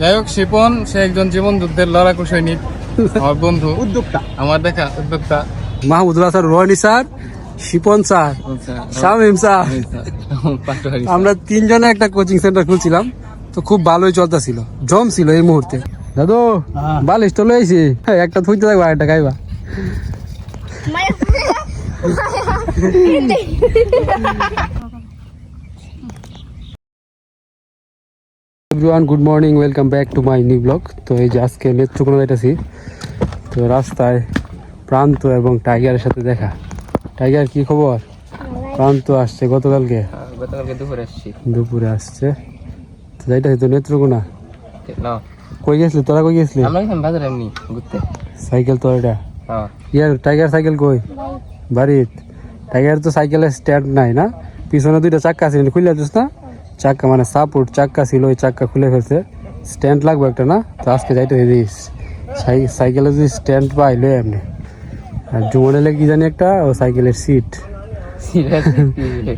যাই হোক শিপন সে একজন জীবন যুদ্ধের লড়াকু সৈনিক। আমার বন্ধু। উদ্যোক্তা। আমার দেখা উদ্যোক্তা। Mahmudul Hasan Rohani sir Shipon sir Shamim sir আমরা তিনজনে একটা কোচিং সেন্টার খুলছিলাম তো খুব ভালোই চলতেছিল জম ছিল এই মুহূর্তে। দাদু বালিশ তো লইছি। একটা থুইতে থাকব একটা খাইবা। Everyone good morning welcome back to my new blog তো এই যে আজকে নেত্রকোনা যাইতেছি তো রাস্তায় প্রান্ত এবং টাইগারের সাথে দেখা। টাইগার কি খবর? প্রান্ত আসছে গতকালকে। গতকালকে দুপুরে আসছি। দুপুরে আসছে। তো যাইতেছি তো নেত্রকোনা কই গেছিলি? তোরা কই গেছিলি? আমরা বাজারে এমনি ঘুরতে। সাইকেল তো এটা। হ্যাঁ। ইয়ার টাইগার সাইকেল কই? বাড়িত। টাইগার তো সাইকেলের স্ট্যান্ড নাই না? পিছনে দুইটা চাক্কা আছে খুলে দিস না? চাক্কা মানে সাপোর্ট চাক্কা ছিল ওই চাক্কা খুলে ফেলছে। স্ট্যান্ড লাগবে একটা না? তো আজকে যাইতে দিস সাইকেলে যদি স্ট্যান্ড পাই লই এমনি আর জুমনে কি জানি একটা? ও সাইকেলের সিট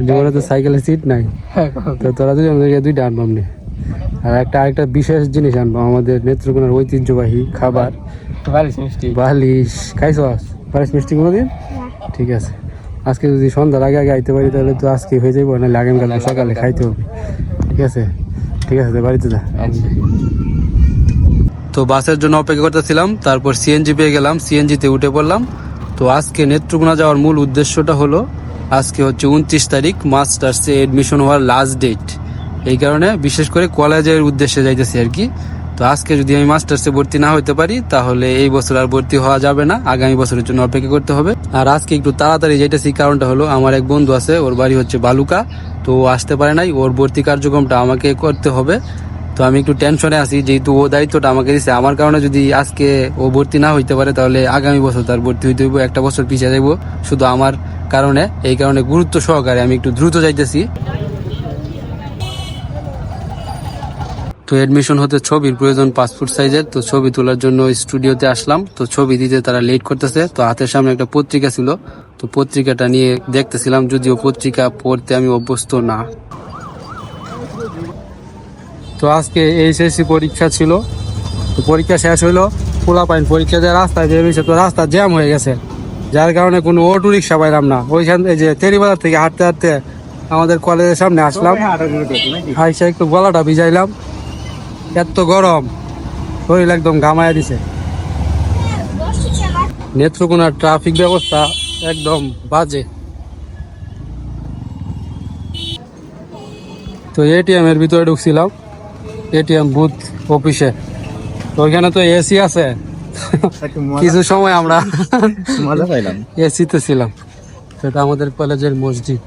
জুমনে তো সাইকেলের সিট নাই। তো তোরা দুজন দুইটা আনব এমনি আর একটা আরেকটা বিশেষ জিনিস আনব আমাদের নেত্রকোনার ঐতিহ্যবাহী খাবার। বালিশ মিষ্টি। বালিশ। খাইছো বালিশ মিষ্টি কোনোদিন? ঠিক আছে। আজকে যদি সন্ধ্যার আগে আগে আইতে পারি, তাহলে তো আজকে হয়ে যাব নাহলে আগামীকাল সকালে খাইতে হবে ঠিক আছে? ঠিক আছে, বাড়িতে যা। তো বাসের জন্য অপেক্ষা করতেছিলাম, তারপর সিএনজি পেয়ে গেলাম, সিএনজিতে উঠে পড়লাম। তো আজকে নেত্রকোনা যাওয়ার মূল উদ্দেশ্যটা হলো, আজকে হচ্ছে উনত্রিশ তারিখ, মাস্টার্সে এডমিশন হওয়ার লাস্ট ডেট এই কারণে বিশেষ করে কলেজের উদ্দেশ্যে যাইতেছি আর কি। তো আজকে যদি আমি মাস্টার্সে ভর্তি না হতে পারি, তাহলে এই বছর আর ভর্তি হওয়া যাবে না, আগামী বছরের জন্য অপেক্ষা করতে হবে। আর আজকে একটু তাড়াতাড়ি যাইতেছি কারণটা হলো আমার এক বন্ধু আছে, ওর বাড়ি হচ্ছে বালুকা, তো আসতে পারে নাই, ওর ভর্তি কার্যক্রমটা আমাকে করতে হবে। তো আমি একটু টেনশনে আছি, যেহেতু ও দায়িত্বটা আমাকে দিছে, আমার কারণে যদি আজকে ও ভর্তি না হইতে পারে, তাহলে আগামী বছর তার ভর্তি হইতে হইব, একটা বছর পিছিয়ে যাইব, শুধু আমার কারণে, এই কারণে গুরুত্ব সহকারে আমি একটু দ্রুত যাইতেছি। তো এডমিশন হতে ছবির প্রয়োজন পাসপোর্ট সাইজের তো ছবি তোলার জন্য স্টুডিওতে আসলাম। তো ছবি দিতে তারা লেট করতেছে। তো হাতের সামনে একটা পত্রিকা ছিল। তো পত্রিকাটা নিয়ে দেখতেছিলাম যদিও পত্রিকা পড়তে আমি অভ্যস্ত না। তো আজকে এইচএসসি পরীক্ষা ছিল। তো পরীক্ষা শেষ হইল। খোলা পাইন পরীক্ষা যে রাস্তায় বের হয়েছে তো রাস্তা জ্যাম হয়ে গেছে। যার কারণে কোনো অটো রিক্সা পাইলাম না। ওইখান এই যে তেরিবাজার থেকে হাঁটতে হাঁটতে আমাদের কলেজের সামনে আসলাম। আইসা একটু গলাটা ভিজাইলাম। এত গরম। শরীর একদম ঘামায় দিছে। নেত্রকোনার ট্রাফিক ব্যবস্থা একদম বাজে। তো এটিএম এর ভিতরে ঢুকছিলাম। এটিএম বুথ অফিসে তো ওইখানে তো এসি আছে। কিছু সময় আমরা এসিতে ছিলাম। সেটা আমাদের কলেজের মসজিদ।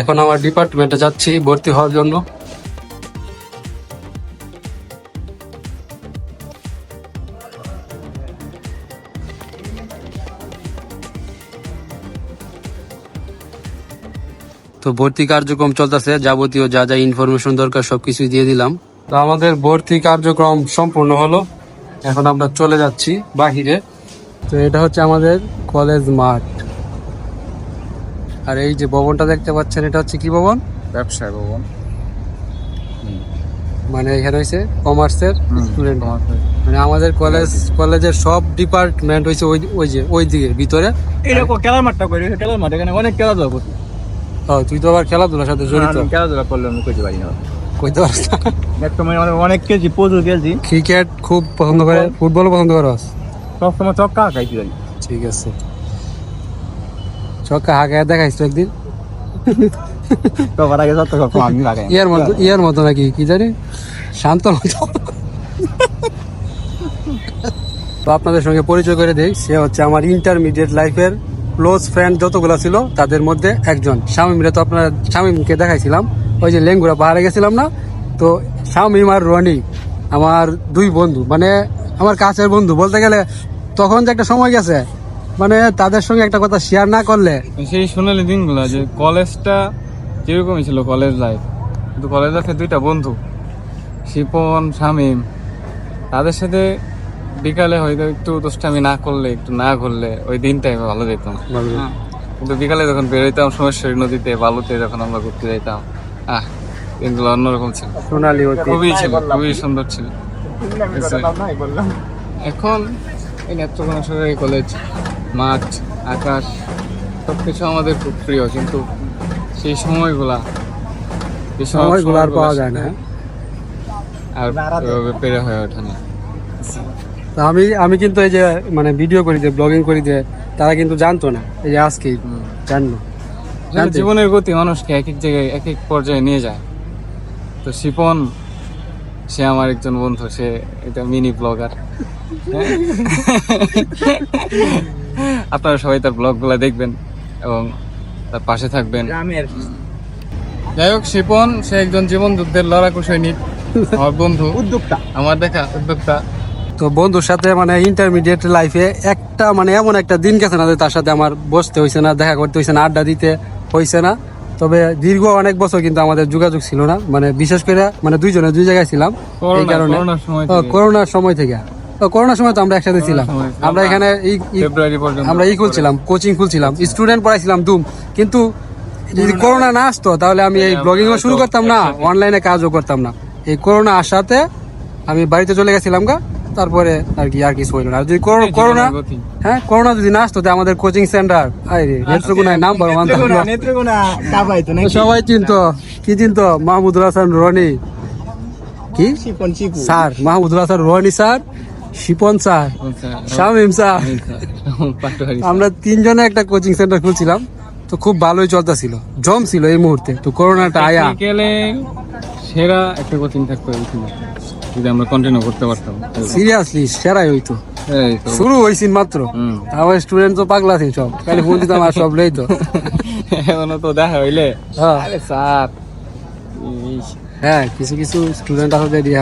এখন আমার ডিপার্টমেন্টে যাচ্ছি, ভর্তি হওয়ার জন্য। তো ভর্তি কার্যক্রম চলতেছে, যাবতীয় যা যা ইনফরমেশন দরকার সবকিছু দিয়ে দিলাম। তো আমাদের ভর্তি কার্যক্রম সম্পূর্ণ হলো। এখন আমরা চলে যাচ্ছি বাহিরে। তো এটা হচ্ছে আমাদের কলেজ মাঠ। আর এই যে ভবনটা দেখতে পাচ্ছেন এটা হচ্ছে কি ভবন? ব্যবসায় ভবন। মানে এখানে হয়েছে কমার্সের স্টুডেন্ট মানে আমাদের কলেজ কলেজের সব ডিপার্টমেন্ট হয়েছে ওই ওই যে ওই দিকে ভিতরে। এরকম খেলার মাঠটা করি খেলার মাঠ এখানে অনেক খেলাধুলা করতে ও তুই তো আবার খেলাধুলার সাথে জড়িত। খেলাধুলা করলে আমি কইতে পারি না। কইতে পারিস না। অনেক অনেক কেজি প্রচুর কেজি ক্রিকেট খুব পছন্দ করে ফুটবলও পছন্দ করস সবসময় চক্কা খাইতে ঠিক আছে। চক্কা হাঁকায় দেখাইস তো একদিন? সবার আগে যত আমি লাগাই ইয়ার মতো ইয়ার মতো নাকি? কি জানি? শান্ত মতো। তো আপনাদের সঙ্গে পরিচয় করে দেই সে হচ্ছে আমার ইন্টারমিডিয়েট লাইফের ক্লোজ ফ্রেন্ড যতগুলো ছিল তাদের মধ্যে একজন। শামিমরে তো আপনার শামিমকে দেখাইছিলাম। ওই যে লেঙ্গুরা পাহাড়ে গেছিলাম না? তো শামিম আর রনি আমার দুই বন্ধু। মানে আমার কাছের বন্ধু। বলতে গেলে তখন যে একটা সময় গেছে মানে তাদের সঙ্গে একটা কথা শেয়ার না করলে সেই সোনালি দিনগুলো যে কলেজটা যেরকমই ছিল কলেজ লাইফ কিন্তু কলেজ লাইফে দুইটা বন্ধু শিপন শামিম। তাদের সাথে বিকালে হয়তো একটু দুষ্টামি না করলে একটু না ঘুরলে ওই দিনটাই ভালো যেত না হ্যাঁ। কিন্তু বিকালে যখন বেরোইতাম সমস্যার নদীতে বালুতে যখন আমরা ঘুরতে যাইতাম আহ দিনগুলো অন্যরকম ছিল। সোনালি খুবই ছিল খুবই সুন্দর ছিল। এখন এই নেত্রকোনা সরকারি কলেজ মাঠ আকাশ সবকিছু আমাদের খুব প্রিয় কিন্তু সেই সময়গুলা সময়গুলো আর পাওয়া যায় না। আর পেরে হয়ে ওঠে না। তো আমি আমি কিন্তু এই যে মানে ভিডিও করি যে ব্লগিং করি যে তারা কিন্তু জানতো না। এই যে আজকে জানলো। জীবনের গতি মানুষকে এক এক জায়গায় এক এক পর্যায়ে নিয়ে যায়। তো শিপন সে আমার একজন বন্ধু সে এটা মিনি ব্লগার আপনারা সবাই তার ব্লগগুলো দেখবেন এবং তার পাশে থাকবেন। যাই হোক শিপন সে একজন জীবন যুদ্ধের লড়াকু সৈনিক আমার বন্ধু। উদ্যোক্তা। আমার দেখা উদ্যোক্তা। তো বন্ধুর সাথে মানে ইন্টারমিডিয়েট লাইফে একটা মানে এমন একটা দিন গেছে না যে তার সাথে আমার বসতে হয়েছে না দেখা করতে হয়েছে না আড্ডা দিতে হয়েছে না। তবে দীর্ঘ অনেক বছর কিন্তু আমাদের যোগাযোগ ছিল না। মানে বিশেষ করে মানে দুইজনে দুই জায়গায় ছিলাম। এই করোনা কারণে। করোনার সময় থেকে। করোনার সময় তো আমরা একসাথে ছিলাম। আমরা এখানে আমরা ই খুলছিলাম কোচিং খুলছিলাম স্টুডেন্ট পড়াইছিলাম দুম। কিন্তু যদি করোনা না আসতো তাহলে আমি এই হ্যাঁ, ব্লগিং শুরু করতাম না অনলাইনে কাজও করতাম না। এই করোনা আসাতে আমি বাড়িতে চলে গেছিলাম গা তারপরে আর কি আর কিছু হইল না। যদি করোনা হ্যাঁ করোনা যদি না আসতো তাহলে আমাদের কোচিং সেন্টার নেত্রকোনায় নাম বড় মানতাম না। নেত্রকোনা কাবাইতো তো নাকি? সবাই চিনতো কি চিনতো? মাহমুদুল হাসান রনি। কি? Sir Mahmudul Hasan Roni sir Shipon sir Shamim sir. আমরা তিনজনে একটা কোচিং সেন্টার খুলছিলাম তো খুব ভালোই চলতেছিল জম ছিল এই মুহূর্তে তো করোনাটা আয়া। টেকনিক্যালে সেরা একটা কোচিং থাকতো যদি আমরা কন্টিনিউ করতে পারতাম। সিরিয়াসলি সেরাই হইতো। তো। শুরু হয়েছিল মাত্র। আমার স্টুডেন্ট তো পাগলা আছে সব। খালি ফোন দিতাম আর সব লইতো এখনও তো দেখা হইলে। হ্যাঁ। আরে স্যার হ্যাঁ কিছু কিছু স্টুডেন্ট আছে দিয়ে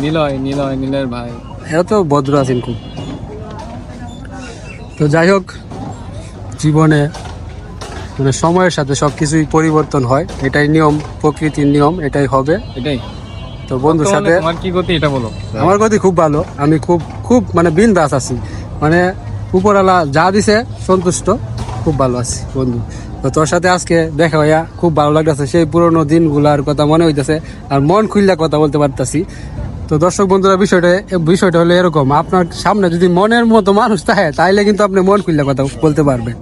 নিলয় নিলয় নীলের ভাই। এরা তো ভদ্র আছেন খুব। তো যাই হোক জীবনে মানে সময়ের সাথে সব কিছুই পরিবর্তন হয়। এটাই নিয়ম প্রকৃতির নিয়ম এটাই হবে। এটাই। তো বন্ধুর সাথে তোমার কি গতি এটা বলো। আমার গতি খুব ভালো। আমি খুব খুব মানে বিন্দাস আছি। মানে উপরওয়ালা যা দিছে সন্তুষ্ট খুব ভালো আছি বন্ধু। তো তোর সাথে আজকে দেখা হইয়া খুব ভালো লাগতেছে। সেই পুরোনো দিনগুলার কথা মনে হইতেছে। আর মন খুললে কথা বলতে পারতাছি। তো দর্শক বন্ধুরা বিষয়টা বিষয়টা হলো এরকম। আপনার সামনে যদি মনের মতো মানুষ থাকে তাইলে কিন্তু আপনি মন খুললা কথা বলতে পারবেন।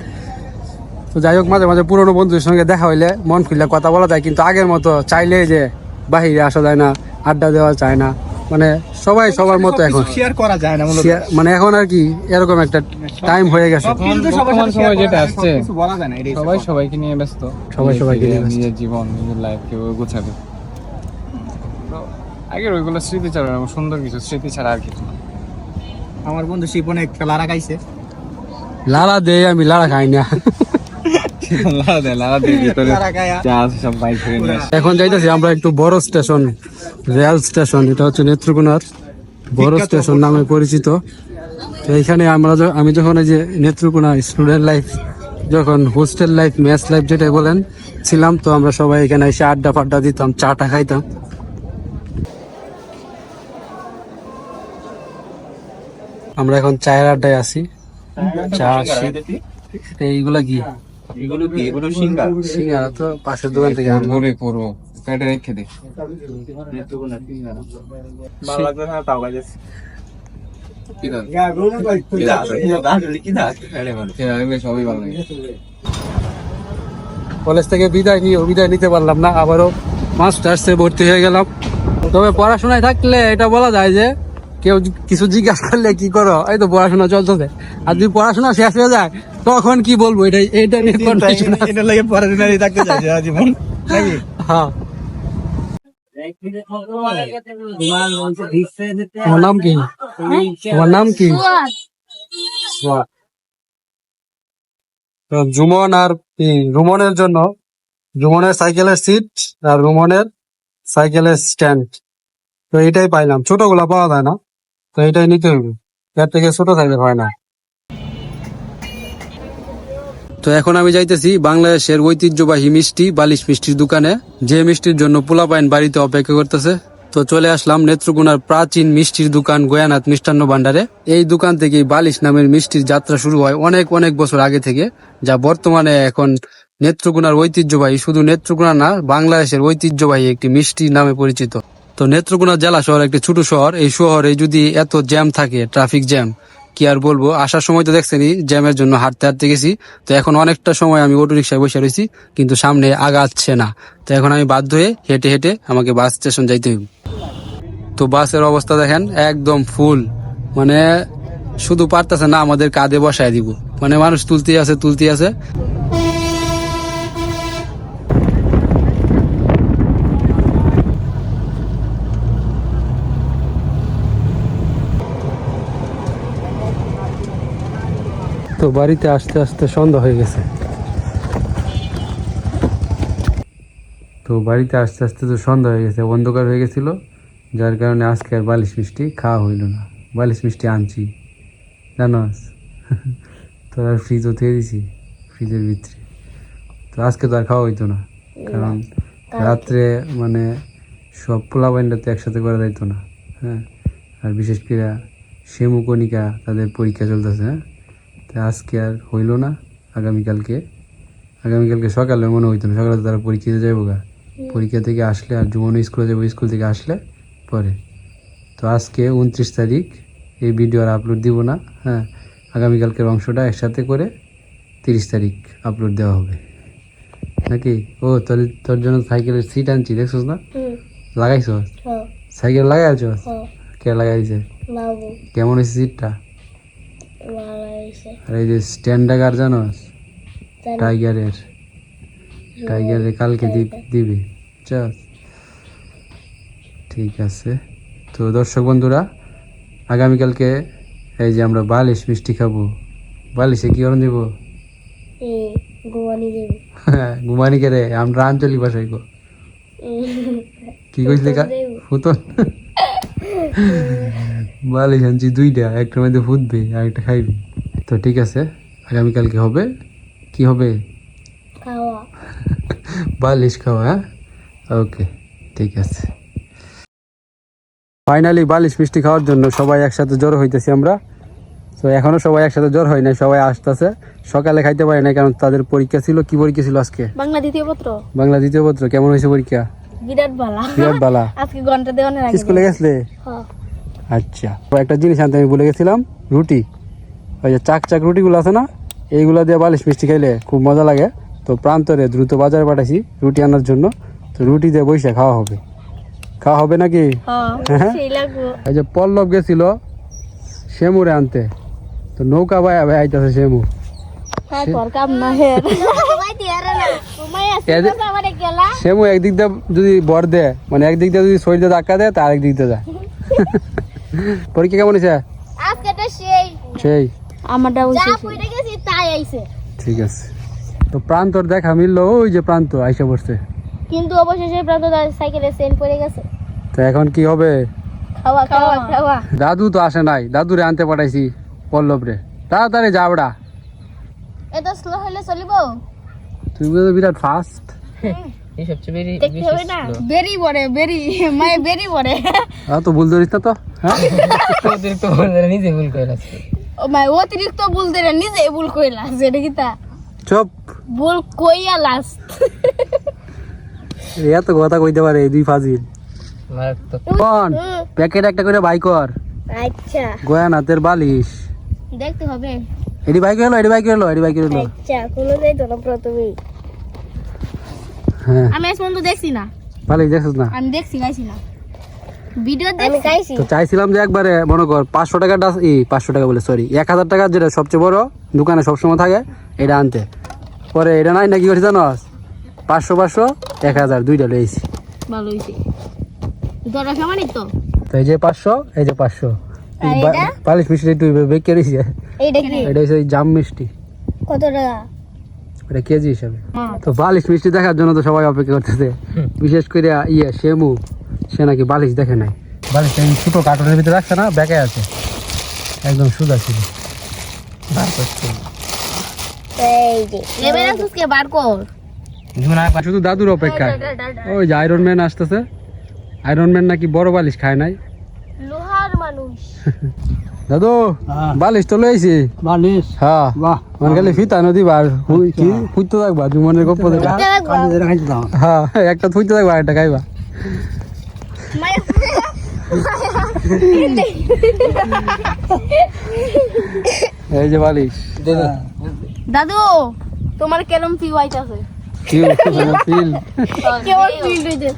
তো যাই হোক মাঝে মাঝে পুরোনো বন্ধুদের সঙ্গে দেখা হইলে মন খুললে কথা বলা যায় কিন্তু আগের মতো চাইলে যে বাহিরে আসা যায় না আড্ডা দেওয়া যায় না মানে সবাই সবার মতো এখন। শেয়ার করা যায় না মানে এখন আর কি এরকম একটা টাইম হয়ে গেছে। বর্তমান সময় যেটা আসছে সবকিছু বলা যায় না এটাই সবাই সবাইকে নিয়ে ব্যস্ত। সবাই সবাইকে নিয়ে নিজের জীবন নিজের লাইফ কেউ গোছাবে আগের ওইগুলো স্মৃতি ছাড়া এরকম সুন্দর কিছু স্মৃতি ছাড়া আর কিছু না। আমার বন্ধু শিপনে একটা লারা খাইছে। লালা দে আমি লালা খাই না। লালা দেয় লালা দিয়ে ভিতরে লারা খায়া যা আছে সব বাইক করে নিয়ে আসে। এখন যাইতেছি আমরা একটু বড় স্টেশন রেল স্টেশন এটা হচ্ছে নেত্রকোনার বড় স্টেশন নামে পরিচিত। তো এইখানে আমরা আমি যখন এই যে নেত্রকোনা স্টুডেন্ট লাইফ যখন হোস্টেল লাইফ মেস লাইফ যেটা বলেন ছিলাম তো আমরা সবাই এখানে এসে আড্ডা ফাড্ডা দিতাম চাটা খাইতাম। আমরা এখন চায়ের আড্ডায় আছি। চা আসি এইগুলা কি? এগুলো কি? এগুলো সিঙ্গা সিঙ্গারা তো পাশের দোকান থেকে আনব। পেটে রেখে দে। ভালো লাগবে না? তাও কাজে কলেজ থেকে বিদায় নিয়ে বিদায় নিতে পারলাম না আবারও মাস্টার্সে ভর্তি হয়ে গেলাম। তবে পড়াশোনায় থাকলে এটা বলা যায় যে কেউ কিছু জিজ্ঞাসা করলে কি করো? এই তো পড়াশোনা চলতেছে। আর যদি পড়াশোনা শেষ হয়ে যায় তখন কি বলব? এটাই এটা নিয়ে। এটা লাগে পড়াশোনারই থাকতে চাই জীবন। হ্যাঁ। তোমার নাম কি? তোমার নাম কি? তো জুমন আর রুমনের জন্য। রুমনের সাইকেলের সিট আর রুমনের সাইকেলের স্ট্যান্ড। তো এটাই পাইলাম। ছোটগুলা পাওয়া যায় না। তো এটাই নিতে হবে এর থেকে ছোট সাইকেল হয় না। তো এখন আমি যাইতেছি বাংলাদেশের ঐতিহ্যবাহী মিষ্টি, বালিশ মিষ্টির দোকানে। যে মিষ্টির জন্য পোলাপাইন বাড়িতে অপেক্ষা করতেছে। তো চলে আসলাম নেত্রকোনার প্রাচীন মিষ্টির দোকান গোয়ানাথ মিষ্টান্ন ভান্ডারে এই দোকান থেকে বালিশ নামের মিষ্টির যাত্রা শুরু হয় অনেক অনেক বছর আগে থেকে, যা বর্তমানে এখন নেত্রকোনার ঐতিহ্যবাহী, শুধু নেত্রকোনা না, বাংলাদেশের ঐতিহ্যবাহী একটি মিষ্টি নামে পরিচিত। তো নেত্রকোনা জেলা শহর একটি ছোট শহর। এই শহরে যদি এত জ্যাম থাকে ট্রাফিক জ্যাম কি আর বলব? আসার সময় তো দেখছেনি জ্যামের জন্য হাঁটতে হাঁটতে গেছি। তো এখন অনেকটা সময় আমি অটো রিক্সায় বসে রয়েছি, কিন্তু সামনে আগাচ্ছে না। তো এখন আমি বাধ্য হয়ে হেঁটে হেঁটে আমাকে বাস স্টেশন যাইতে হইব। তো বাসের অবস্থা দেখেন, একদম ফুল। মানে শুধু পারতেছে না, আমাদের কাঁধে বসায় দিব। মানে মানুষ তুলতেই আছে তুলতেই আছে। তো বাড়িতে আসতে আসতে সন্ধ্যা হয়ে গেছে। তো বাড়িতে আসতে আসতে তো সন্ধ্যা হয়ে গেছে অন্ধকার হয়ে গেছিল। যার কারণে আজকে আর বালিশ মিষ্টি খাওয়া হইল না। বালিশ মিষ্টি আনছি। জানোস? তোর আর ফ্রিজও থেকে দিছি ফ্রিজের ভিতরে। তো আজকে তো আর খাওয়া হইতো না। কারণ রাত্রে মানে সব পোলা বাইনটা তো একসাথে করা যাইতো না। হ্যাঁ? আর বিশেষ করে সেমু কণিকা তাদের পরীক্ষা চলতেছে হ্যাঁ? তো আজকে আর হইল না আগামীকালকে। আগামীকালকে সকালে মনে হইতো না সকালে তো তারা পরীক্ষা দিতে যাব গা পরীক্ষা থেকে আসলে আর যুবন স্কুলে যাব স্কুল থেকে আসলে পরে। তো আজকে উনত্রিশ তারিখ এই ভিডিও আর আপলোড দিব না হ্যাঁ। আগামীকালকের অংশটা একসাথে করে তিরিশ তারিখ আপলোড দেওয়া হবে। নাকি? ও তোর তোর জন্য সাইকেলের সিট আনছি দেখছস না? লাগাইছ সাইকেল লাগাইছ কে লাগাইছে? কেমন হয়েছে সিটটা আর এই যে স্ট্যান্ডা কার জানোস টাইগারের টাইগারের কালকে দিবি। চল। ঠিক আছে। তো দর্শক বন্ধুরা আগামীকালকে এই যে আমরা বালিশ মিষ্টি খাব বালিশে কি করণ দিব? ঘুমানি কে রে? আমরা আঞ্চলিক ভাষায় গো কি কইছিলে কা ফুতন? বালিশ আনছি দুইটা একটার মধ্যে ফুটবে আর একটা খাইবি। তো ঠিক আছে আগামীকালকে হবে? কি হবে? খাওয়া। বালিশ খাওয়া হ্যাঁ? ওকে ঠিক আছে। ফাইনালি বালিশ মিষ্টি খাওয়ার জন্য সবাই একসাথে জড়ো হইতেছি আমরা। তো এখনও সবাই একসাথে জ্বর হয় নাই সবাই আসতেছে। সকালে খাইতে পারে নাই কারণ তাদের পরীক্ষা ছিল। কি পরীক্ষা ছিল আজকে? বাংলা দ্বিতীয় পত্র। বাংলা দ্বিতীয় পত্র কেমন হয়েছে পরীক্ষা? বিরাট ভালা বিরাট বালা আজকে ঘণ্টা দেওয়ানোর আগে স্কুলে গেছলে? হ্যাঁ। আচ্ছা। একটা জিনিস আনতে আমি ভুলে গেছিলাম রুটি। ওই যে চাক চাক রুটিগুলো আছে না এইগুলো দিয়ে বালিশ মিষ্টি খাইলে খুব মজা লাগে। তো প্রান্তরে দ্রুত বাজারে পাঠাইছি রুটি আনার জন্য। তো রুটি দিয়ে বসে খাওয়া হবে। খাওয়া হবে নাকি? হ্যাঁ সেই এই যে পল্লব গেছিল শেমুরে আনতে। তো নৌকা ভাই ভাই আইতাছে হ্যাঁ গেলা। শেমু একদিক দিয়ে যদি বর দেয় মানে একদিক দিয়ে যদি শরীর দিয়ে ধাক্কা দেয় তার একদিক দিয়ে যায় পরীক্ষা কেমন হয়েছে? আজকে তো সেই। সেই। আমারটা গেছি তাই আইছে। ঠিক আছে। তো প্রান্তর দেখা মিললো ওই যে প্রান্ত আইসা পড়ছে। কিন্তু অবশেষে প্রান্ত সাইকেলে সেন পড়ে গেছে। তো এখন কি হবে? খাওয়া খাওয়া। খাওয়া দাদু তো আসে নাই দাদুরে আনতে পাঠাইছি পল্লব রে তাড়াতাড়ি যাবড়া এত স্লো হলে চলিব? তুই তো বিরাট ফাস্ট দেখতে হবে না? বেরি বড়ে বেরি। মায়ে বেরি বড়ে তো ভুল ধরিস না তো হ্যাঁ? ও মাই অতিরিক্ত ভুল দেরে নিজে ভুল কইলা যেটা কি তা। চুপ। ভুল কইয়া লাস্ট। এত কথা কইতে পারে দুই ফাজিল। কোন প্যাকেট একটা করে বাই কর। আচ্ছা। বালিশ। দেখতে হবে। এডি বাইক এলো এডি বাইক এলো এডি বাইক এলো আচ্ছা কোনো যাইতো না প্রথমে। হ্যাঁ। আমি পর্যন্ত দেখছি না। বালিশ দেখছিস না? আমি দেখছি গাইছি না ভিডিও দেখছি আমি গাইছি তো চাইছিলাম যে একবারে মনে কর পাঁচশো ডাস ই পাঁচশো টাকা বলে সরি এক হাজার টাকার যেটা সবচেয়ে বড় দোকানে সবসময় থাকে এটা আনতে। পরে এটা নাই না কি করছি জানো? পাঁচশো পাঁচশো এক হাজার দুইটা লইছি। তো? তো এই যে পাঁচশো এই যে পাঁচশো? বালিশ মিষ্টি একটু বেঁকে রয়েছে এটা হচ্ছে জাম মিষ্টি। কত টাকা? এটা কেজি হিসাবে। তো বালিশ মিষ্টি দেখার জন্য তো সবাই অপেক্ষা করতেছে। বিশেষ করে ইয়ে শেমু সে নাকি বালিশ দেখে নাই। বালিশ এই ছোটো কার্টুনের ভিতরে রাখছে না ব্যাগে আছে। একদম সুদা ছিল। বার কর। শুধু দাদুর অপেক্ষায়। ওই যে আয়রন ম্যান আসতেছে। আয়রন ম্যান নাকি বড় বালিশ খায় নাই। লোহার মানুষ। দাদু বালিশ তো লইছি। বালিশ? হ্যাঁ। বাহ। মানে খালি ফিতা নদী বার। হুই- কি? ফুটতে থাকবা জুমনের গপ্প হ্যাঁ একটা ফুটতে থাকবা একটা খাইবা। এই যে বালিশ। দাদু। তোমার কেরম ফিউ আইতাছে কি ফিল কেমন ফিল হইছে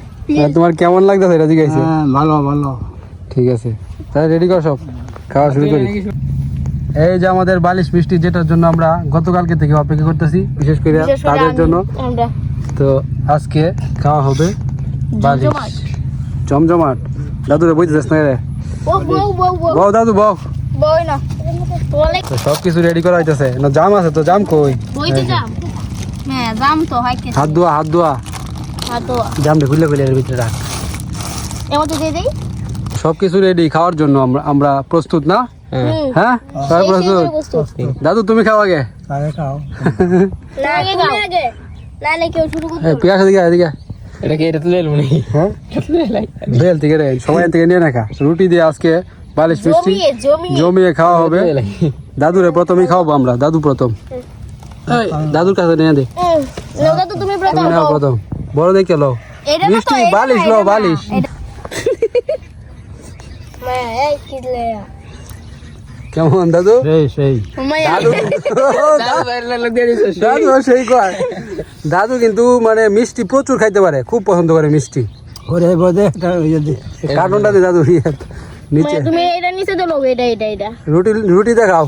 তোমার কেমন লাগতেছে? এটা জিজ্ঞাসা হ্যাঁ ভালো ভালো। ঠিক আছে। তাহলে রেডি কর সব। খাওয়া শুরু করি। এই যে আমাদের বালিশ মিষ্টি যেটার জন্য আমরা গতকালকে থেকে অপেক্ষা করতেছি বিশেষ করে তাদের জন্য। তো আজকে খাওয়া হবে বালিশ। জমজমাট। দাদু রে বইতে না রে। বউ দাদু বউ। বই না। বলে। তো সব কিছু রেডি করা হইতেছে। না জাম আছে তো জাম কই? হ্যাঁ হয় হাত ধোয়া হাত ধোয়া। হ্যাঁ তো জামটা খুলে খুলে ভিতরে রাখ। সব কিছু রেডি খাওয়ার জন্য আমরা আমরা প্রস্তুত না? হ্যাঁ। সবাই প্রস্তুত? দাদু তুমি খাও আগে। তাহলে খাও। না আগে আগে। কেউ শুরু করতে পিয়াস। এটা কি এটা হ্যাঁ? বেল থেকে রে সবাই এখান থেকে নিয়ে রাখা। রুটি দিয়ে আজকে বালিশ মিষ্টি। জমিয়ে খাওয়া হবে। দাদুরে প্রথমেই খাওয়াবো আমরা। দাদু প্রথম। দাদুর কাছে নিয়ে দে। দাদু তুমি প্রথম বড় দেখে লো এটা না তো, মিষ্টি, বালিশ এটা বালিশ। মা, এই কিদলে। কেমন দাদু? সেই সেই। দাদু? দাদু সেই। কয়। দাদু কিন্তু মানে মিষ্টি প্রচুর খাইতে পারে খুব পছন্দ করে মিষ্টি। ইয়ে দি কার্টুনটা দাদু ইয়ে নিচে। তুমি এটা নিচে তো লোক এটা এটা এটা। রুটি রুটি দেখাও।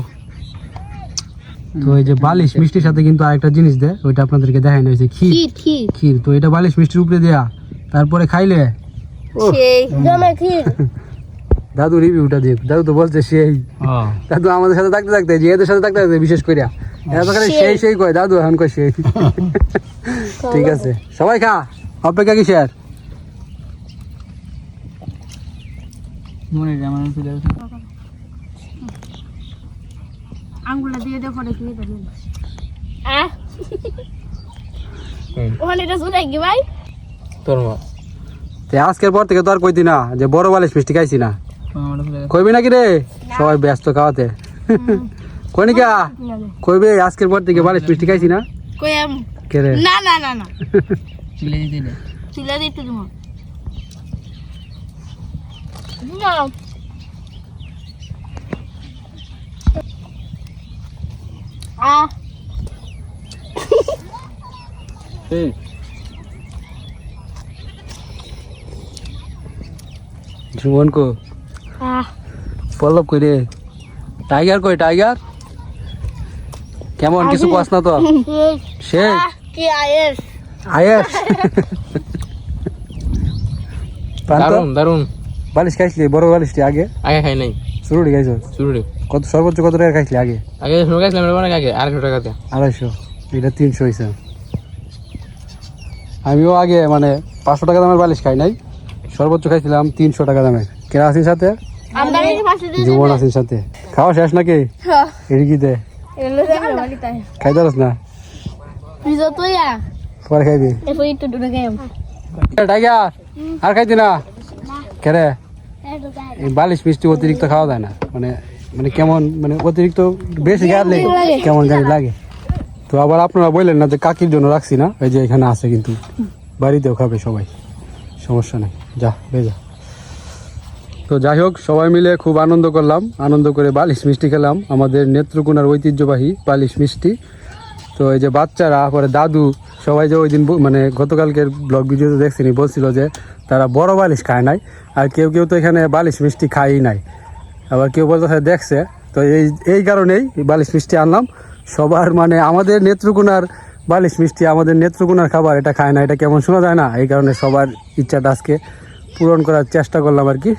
তো এই যে বালিশ মিষ্টির সাথে কিন্তু আরেকটা জিনিস দেয় ওইটা আপনাদেরকে দেখানো হয়েছে ক্ষীর। ক্ষীর ক্ষীর। ক্ষীর তো এটা বালিশ মিষ্টির উপরে দেয়া। তারপরে খাইলে? সেই ক্ষীর। দাদু রিভিউটা দিয়ে দাদু তো বলছে সেই। দাদু আমাদের সাথে থাকতে থাকতে যে এদের সাথে থাকতে থাকতে বিশেষ করে এরা তো খালি সেই সেই। কয় দাদু এখন কয় সেই। ঠিক আছে সবাই খা অপেক্ষা কি স্যার মনে যেমন তুলে দিয়ে দে পরে খেয়ে দেবে। আহ ওখানে এটা শুনে কি ভাই? তোর মা। আজকের পর থেকে তো আর কইতি না যে বড় বালিশ মিষ্টি খাইছি না। কইবি নাকি রে? সবাই ব্যস্ত খাওয়াতে। কই কা কইবে আজকের পর থেকে বালিশ মিষ্টি খাইছি না? কই আম কে রে? না না না না। চিলে দিতে দে। কো পল্লব কই রে? টাইগার কই টাইগার? কেমন কিছু কস না তো? সে? কি আয়েস আয়েস দারুণ দারুণ বালিশ খাইছিলি বড় বালিশটি আগে? আগে খাই নাই। খাইছ? শুরু রে কত সর্বোচ্চ কত টাকা খাইছিলি আগে? আগে শুরু গেছিলাম অনেক আগে আড়াইশো টাকাতে। আড়াইশো। এটা তিনশো হয়েছে আমিও আগে মানে পাঁচশো টাকা দামের বালিশ খাই নাই। সর্বোচ্চ খাইছিলাম তিনশো টাকা দামের। কেরাসির সাথে আমরা এই পাশে দিয়ে জীবন আসির সাথে। খাওয়া শেষ নাকি? হ্যাঁ। খাইতে পারস না? পরে খাইবি। টাইগার আর খাইতি না? কেরে বালিশ মিষ্টি অতিরিক্ত খাওয়া যায় না। মানে মানে কেমন মানে অতিরিক্ত বেশি গেলে কেমন জানি লাগে। তো আবার আপনারা বললেন না যে কাকির জন্য রাখছি না। এই যে এখানে আছে কিন্তু। বাড়িতেও খাবে সবাই। সমস্যা নেই। যা বেজা। তো যাই হোক, সবাই মিলে খুব আনন্দ করলাম। আনন্দ করে বালিশ মিষ্টি খেলাম। আমাদের নেত্রকোনার ঐতিহ্যবাহী বালিশ মিষ্টি। তো এই যে বাচ্চারা, পরে দাদু, সবাই যে ওই দিন মানে গতকালকের ব্লগ ভিডিওতে দেখছিনি বলছিল যে তারা বড় বালিশ খায় নাই আর কেউ কেউ তো এখানে বালিশ মিষ্টি খায়ই নাই। আবার কেউ বলতে দেখছে। তো এই এই কারণেই বালিশ মিষ্টি আনলাম। সবার মানে আমাদের নেত্রকোনার বালিশ মিষ্টি, আমাদের নেত্রকোনার খাবার এটা খায় না, এটা কেমন শোনা যায় না? এই কারণে সবার ইচ্ছাটা আজকে পূরণ করার চেষ্টা করলাম আর কি।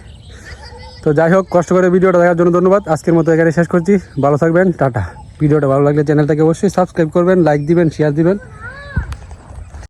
তো যাই হোক, কষ্ট করে ভিডিওটা দেখার জন্য ধন্যবাদ। আজকের মতো এখানে শেষ করছি। ভালো থাকবেন, টাটা। ভিডিওটা ভালো লাগলে চ্যানেলটাকে অবশ্যই সাবস্ক্রাইব করবেন লাইক দিবেন শেয়ার দিবেন।